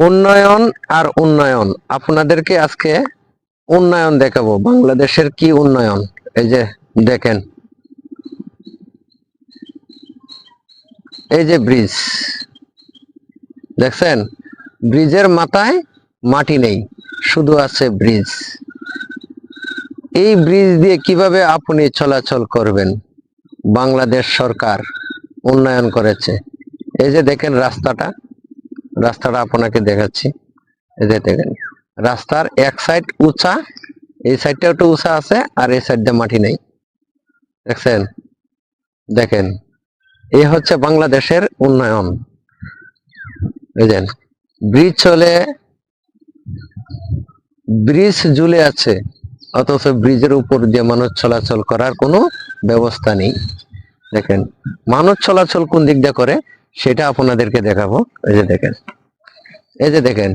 উন্নয়ন আর উন্নয়ন। আপনাদেরকে আজকে উন্নয়ন দেখাবো। বাংলাদেশের কি উন্নয়ন? এই যে দেখেন। এই যে ব্রিজ। দেখছেন? ব্রিজের মাথায় মাটি নেই। শুধু আছে ব্রিজ। এই ব্রিজ দিয়ে কীভাবে আপনি চলাচল করবেন? বাংলাদেশ সরকার উন্নয়ন করেছে। এই যে দেখেন রাস্তাটা। রাস্তাটা আপনাকে দেখাচ্ছি। যে দেখেন, রাস্তার এক সাইড উঁচা, এই সাইডটা একটু উঁচা আছে আর এই সাইডটা মাটি নেই। দেখছেন? দেখেন এই হচ্ছে বাংলাদেশের উন্নয়ন। বুঝলেন ব্রিজ চলে, ব্রিজ ঝুলে আছে, অথচ ব্রিজের উপর দিয়ে মানুষ চলাচল করার কোনো ব্যবস্থা নেই। দেখেন, মানুষ চলাচল কোন দিক দিয়ে করে? সেটা আপনাদেরকে দেখাবো। এই যে দেখেন। এই যে দেখেন,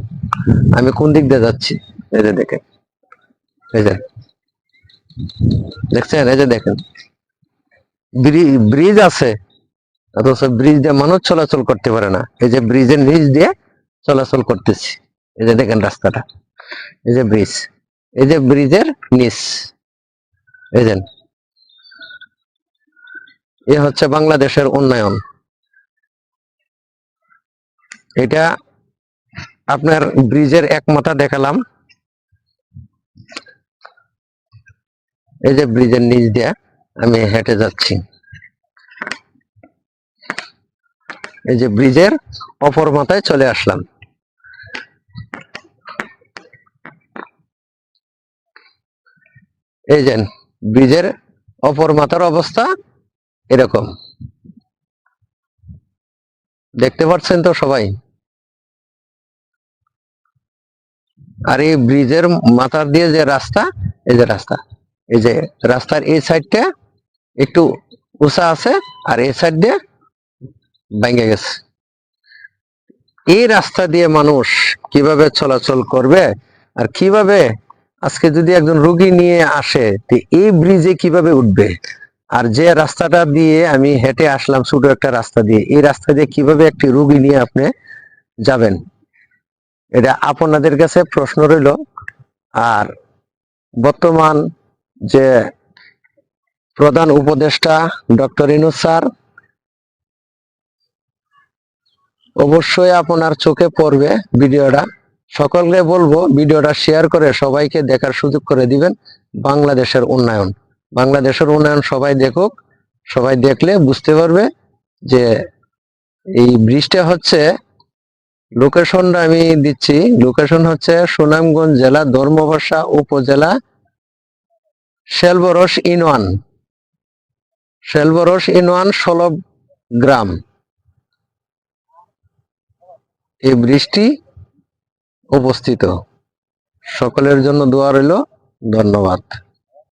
আমি কোন দিক দিয়ে যাচ্ছি? এই যে দেখেন। এই যে। দেখছেন? এই যে দেখেন। ব্রিজ আছে। অথচ ব্রিজ দিয়ে মানুষ চলাচল করতে পারে না। এই যে ব্রিজের নিচ দিয়ে চলাচল করতেছি। এই যে দেখেন রাস্তাটা। এই যে ব্রিজ। এই যে ব্রিজের নিচ। এই যে। এ হচ্ছে বাংলাদেশের উন্নয়ন। এটা আপনার ব্রিজের এক মাথা দেখালাম। এই যে ব্রিজের নিচ দিয়ে আমি হেঁটে যাচ্ছি। এই যে ব্রিজের অপর মাথায় চলে আসলাম। এই যে ব্রিজের অপর মাথার অবস্থা এরকম। দেখতে পাচ্ছেন তো সবাই? আর এই ব্রিজের মাথা দিয়ে যে রাস্তা, এই যে রাস্তা, এই যে রাস্তার এই সাইডটা একটু উঁচা আছে আর এই সাইড দিয়ে ভেঙে গেছে। এই রাস্তা দিয়ে মানুষ কীভাবে চলাচল করবে আর কীভাবে আজকে যদি একজন রোগী নিয়ে আসে, তো এই ব্রিজে কীভাবে উঠবে? আর যে রাস্তাটা দিয়ে আমি হেঁটে আসলাম ছোট একটা রাস্তা দিয়ে, এই রাস্তা দিয়ে কীভাবে একটি রোগী নিয়ে আপনি যাবেন? এটা আপনাদের কাছে প্রশ্ন রইল, আর বর্তমান যে প্রধান উপদেষ্টা ডক্টর ইনুস স্যার, অবশ্যই আপনার চোখে পড়বে ভিডিওটা। সকলকে বলব ভিডিওটা শেয়ার করে সবাইকে দেখার সুযোগ করে দিবেন বাংলাদেশের উন্নয়ন। বাংলাদেশের উন্নয়ন সবাই দেখুক, সবাই দেখলে বুঝতে পারবে যে এই ব্রিজটা হচ্ছে লোকেশনটা আমি দিচ্ছি। লোকেশন হচ্ছে সুনামগঞ্জ জেলা ধর্মবাসা উপজেলা শেলবরস ইনওয়ান। শেলবরস ইনওয়ান ষোলো গ্রাম। এই বৃষ্টি উপস্থিত সকলের জন্য দোয়া রইল। ধন্যবাদ।